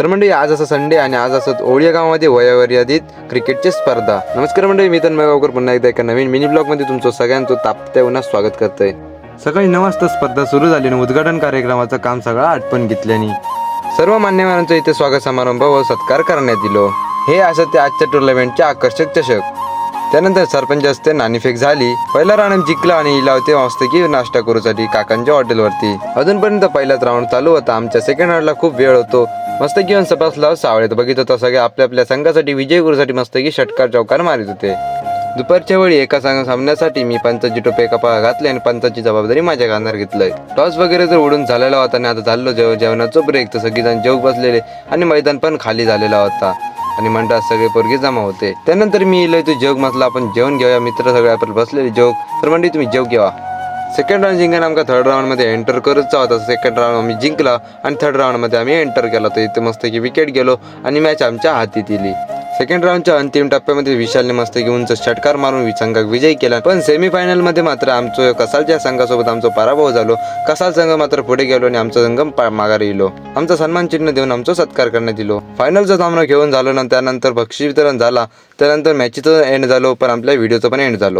तर मंडळी आज असं संडे आणि आज असं ओळी या गावामध्ये वयोमर्यादित क्रिकेटची स्पर्धा. नमस्कार मंडळी मी तन्मय गावकर. पुन्हा एकदा एका नवीन मिनी ब्लॉगमध्ये तुमचं सगळ्यांचं तापत्या उन्हात स्वागत करतोय. सकाळी नऊ वाजता स्पर्धा सुरू झाली आणि उद्घाटन कार्यक्रमाचं काम सगळं आटपून घेतल्याने. सर्व मान्यवरांचं इथे स्वागत समारंभ व सत्कार करण्यात दिलो हे असं ते आजच्या टुर्नामेंटचे आकर्षक चषक. त्यानंतर सरपंच असते नाणेफेक झाली. पहिला राऊंड जिंकला आणि इला होते मस्तकी नाश्ता करूसाठी काकांच्या हॉटेलवरती अजूनपर्यंत पहिलाच राऊंड चालू होता. आमच्या सेकंड राऊंडला खूप वेळ होतो. मस्त घेऊन सपासला सावळेत बघित होता सगळे आपल्या आपल्या संघासाठी विजय करूसाठी मस्तकी षटकार चौकार मारित होते. दुपारच्या वेळी एका संघ सामन्यासाठी मी पंचाची टोपे कपाळ घातले आणि पंचाची जबाबदारी माझ्या कानावर घेतलंय. टॉस वगैरे जर उडून झालेला होता आणि आता झालो जेव जेवणाचं ब्रेक तर सगळीजण जेव बसलेले आणि मैदान पण खाली झालेला होता. आणि मंडळात सगळे पोरगे जमा होते. त्यानंतर मी इलोय तू जग म्हटलं आपण जेवण घेऊया. मित्र सगळे आपण बसलेले जोग. तर मंडळी तुम्ही जेव घेवा. सेकंड राऊंड जिंकायला आमका थर्ड राऊंडमध्ये एंटर करत होता सेकंड राऊंड आम्ही जिंकला आणि थर्ड राऊंडमध्ये आम्ही एंटर केला. तर इथे मस्त की विकेट गेलो आणि मॅच आमच्या हातीत दिली. सेकंड राऊंडच्या अंतिम टप्प्यामध्ये विशालने मस्त घेऊन षटकार मारून वि- संघाक विजय केला. पण सेमीफायनलमध्ये मात्र आमचं कसालच्या संघासोबत आमचा पराभव झालो. कसाल संघ मात्र पुढे गेलो आणि आमचा संघ पा- येलो आमचा सन्मान चिन्ह देऊन आमचा सत्कार करण्यात दिलो. फायनलचा सामना घेऊन झालो ना त्यानंतर बक्षीस वितरण झाला. त्यानंतर मॅचीचं एंड झालो पण आपल्या व्हिडिओचं पण एंड झालो.